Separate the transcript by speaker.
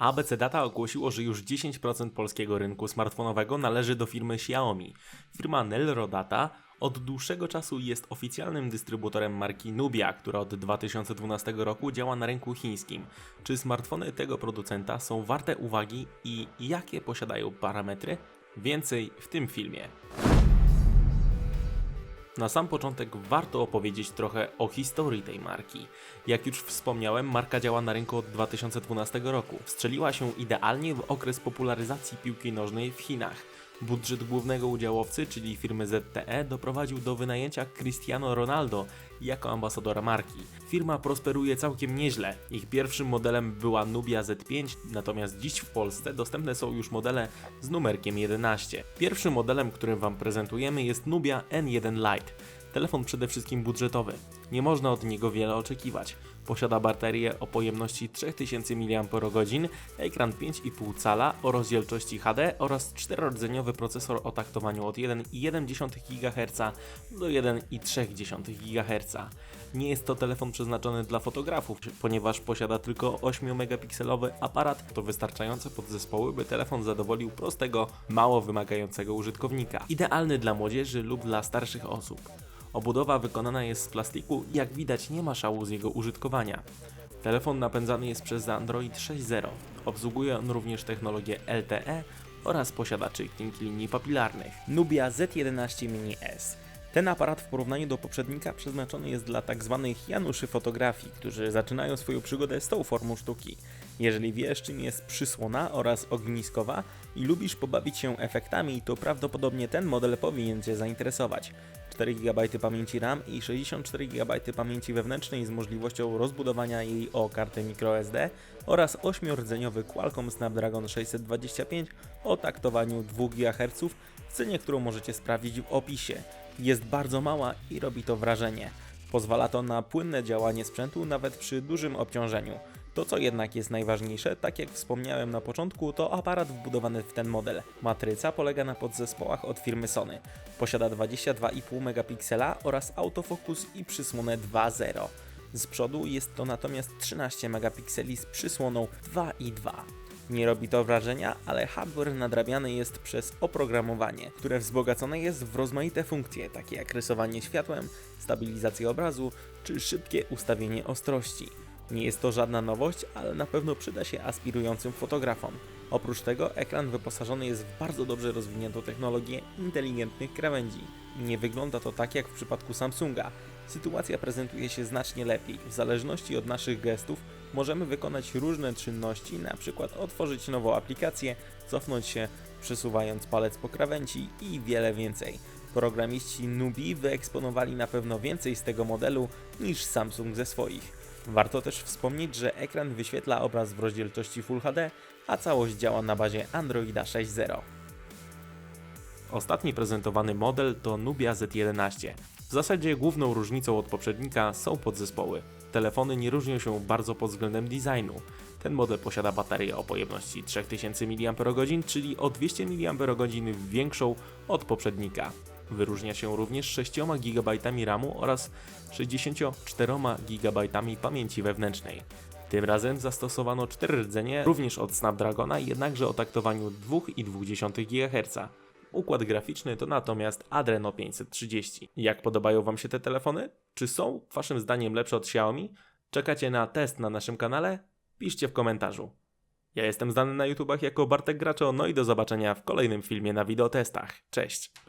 Speaker 1: ABC Data ogłosiło, że już 10% polskiego rynku smartfonowego należy do firmy Xiaomi. Firma Nelro Data od dłuższego czasu jest oficjalnym dystrybutorem marki Nubia, która od 2012 roku działa na rynku chińskim. Czy smartfony tego producenta są warte uwagi i jakie posiadają parametry? Więcej w tym filmie. Na sam początek warto opowiedzieć trochę o historii tej marki. Jak już wspomniałem, marka działa na rynku od 2012 roku. Wstrzeliła się idealnie w okres popularyzacji piłki nożnej w Chinach. Budżet głównego udziałowcy, czyli firmy ZTE, doprowadził do wynajęcia Cristiano Ronaldo jako ambasadora marki. Firma prosperuje całkiem nieźle. Ich pierwszym modelem była Nubia Z5, natomiast dziś w Polsce dostępne są już modele z numerkiem 11. Pierwszym modelem, którym Wam prezentujemy jest Nubia N1 Lite. Telefon przede wszystkim budżetowy. Nie można od niego wiele oczekiwać. Posiada baterię o pojemności 3000 mAh, ekran 5,5 cala o rozdzielczości HD oraz czterorodzeniowy procesor o taktowaniu od 1,1 GHz do 1,3 GHz. Nie jest to telefon przeznaczony dla fotografów, ponieważ posiada tylko 8-megapikselowy aparat, to wystarczające podzespoły, by telefon zadowolił prostego, mało wymagającego użytkownika. Idealny dla młodzieży lub dla starszych osób. Obudowa wykonana jest z plastiku i jak widać nie ma szału z jego użytkowania. Telefon napędzany jest przez Android 6.0. Obsługuje on również technologię LTE oraz posiada czytniki linii papilarnych. Nubia Z11 Mini S. Ten aparat w porównaniu do poprzednika przeznaczony jest dla tzw. Januszy fotografii, którzy zaczynają swoją przygodę z tą formą sztuki. Jeżeli wiesz czym jest przysłona oraz ogniskowa i lubisz pobawić się efektami, to prawdopodobnie ten model powinien Cię zainteresować. 4 GB pamięci RAM i 64 GB pamięci wewnętrznej z możliwością rozbudowania jej o kartę microSD oraz 8-rdzeniowy Qualcomm Snapdragon 625 o taktowaniu 2 GHz w cenie, którą możecie sprawdzić w opisie. Jest bardzo mała i robi to wrażenie. Pozwala to na płynne działanie sprzętu nawet przy dużym obciążeniu. To co jednak jest najważniejsze, tak jak wspomniałem na początku, to aparat wbudowany w ten model. Matryca polega na podzespołach od firmy Sony. Posiada 22,5 megapiksela oraz autofokus i przysłonę 2.0. Z przodu jest to natomiast 13 megapikseli z przysłoną 2.2. Nie robi to wrażenia, ale hardware nadrabiany jest przez oprogramowanie, które wzbogacone jest w rozmaite funkcje, takie jak rysowanie światłem, stabilizację obrazu czy szybkie ustawienie ostrości. Nie jest to żadna nowość, ale na pewno przyda się aspirującym fotografom. Oprócz tego ekran wyposażony jest w bardzo dobrze rozwiniętą technologię inteligentnych krawędzi. Nie wygląda to tak jak w przypadku Samsunga. Sytuacja prezentuje się znacznie lepiej. W zależności od naszych gestów możemy wykonać różne czynności, np. otworzyć nową aplikację, cofnąć się, przesuwając palec po krawędzi i wiele więcej. Programiści Nubi wyeksponowali na pewno więcej z tego modelu niż Samsung ze swoich. Warto też wspomnieć, że ekran wyświetla obraz w rozdzielczości Full HD, a całość działa na bazie Androida 6.0. Ostatni prezentowany model to Nubia Z11. W zasadzie główną różnicą od poprzednika są podzespoły. Telefony nie różnią się bardzo pod względem designu. Ten model posiada baterię o pojemności 3000 mAh, czyli o 200 mAh większą od poprzednika. Wyróżnia się również 6 GB RAMu oraz 64 GB pamięci wewnętrznej. Tym razem zastosowano 4 rdzenie, również od Snapdragona, jednakże o taktowaniu 2,2 GHz. Układ graficzny to natomiast Adreno 530. Jak podobają Wam się te telefony? Czy są Waszym zdaniem lepsze od Xiaomi? Czekacie na test na naszym kanale? Piszcie w komentarzu. Ja jestem znany na YouTubach jako Bartek Graczo, no i do zobaczenia w kolejnym filmie na wideotestach. Cześć!